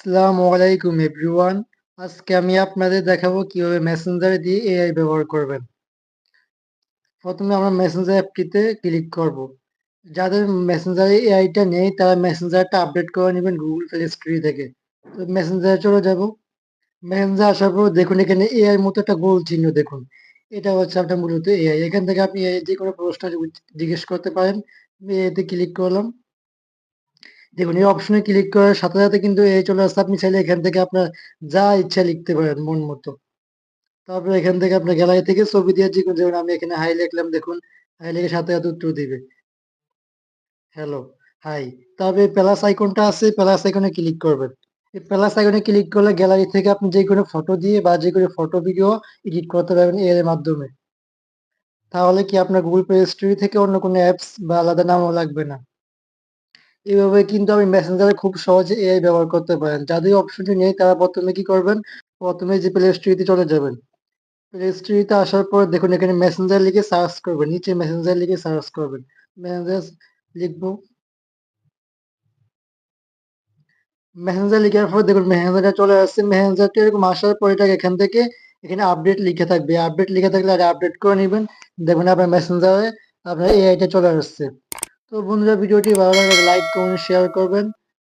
আসসালামু আলাইকুম এভরিওয়ান আজকে আমি আপনাদের দেখাবো কীভাবে মেসেঞ্জার দিয়ে এআই ব্যবহার করবেন। প্রথমে আমরা মেসেঞ্জার অ্যাপটিতে ক্লিক করব। যাদের মেসেঞ্জারে এআইটা নেই, তারা মেসেঞ্জারটা আপডেট করে নেবেন গুগল প্লে স্টোরি থেকে। তো মেসেঞ্জারে চলে যাব। মেসেঞ্জার আসার পর দেখুন, এখানে এআই মতো একটা গোল চিহ্ন দেখুন। এটা হচ্ছে আপনার মূলত এআই এখান থেকে আপনি AI যে কোনো প্রশ্ন জিজ্ঞেস করতে পারেন। আমি এতে ক্লিক করলাম। দেখুন, এই অপশনে ক্লিক করার সাথে সাথে কিন্তু এই চলে আসছে। আপনি চাইলে এখান থেকে আপনার যা ইচ্ছা লিখতে পারেন মন মতো। তারপরে এখান থেকে আপনার গ্যালারি থেকে ছবি দিয়ে যে যেমন আমি এখানে হাই লিখলাম, দেখুন হাই লিখে সাথে সাথে উত্তর দিবে। হ্যালো হাই তারপরে প্লাস আইকনটা আছে প্লাস আইকনে ক্লিক করবেন। এই প্লাস আইকনে ক্লিক করলে গ্যালারি থেকে আপনি যে কোনো ফটো দিয়ে বা যে কোনো ফটো ভিডিও এডিট করতে পারবেন এর মাধ্যমে। তাহলে কি আপনার গুগল প্লে স্টোরি থেকে অন্য কোনো অ্যাপস বা আলাদা নামও লাগবে না। এভাবে কিন্তু আমি মেসেঞ্জারে খুব সহজে এআই ব্যবহার করতে পারেন। যাদের অপশনটি নেই, তারা প্রথমে কি করবেন? প্রথমে যে প্লে স্টোরিতে চলে যাবেন। প্লে স্টোরিতে আসার পর দেখুন, এখানে মেসেঞ্জার লিখে সার্চ করবেন। নিচে মেসেঞ্জার লিখে সার্চ করবেন। মেসেঞ্জার লিখব। মেসেঞ্জার লিখার পর দেখুন মেসেঞ্জারটা চলে আসছে। মেসেঞ্জারটা এরকম আসার পর এটা এখান থেকে এখানে আপডেট লিখে থাকবে। আপডেট লিখে থাকলে আপডেট করে নেবেন। দেখুন, আপনার মেসেঞ্জারে আপনার এআইটা চলে আসছে। তো বন্ধুরা ভিডিওটি ভালো লাগলে লাইক করুন শেয়ার করবেন।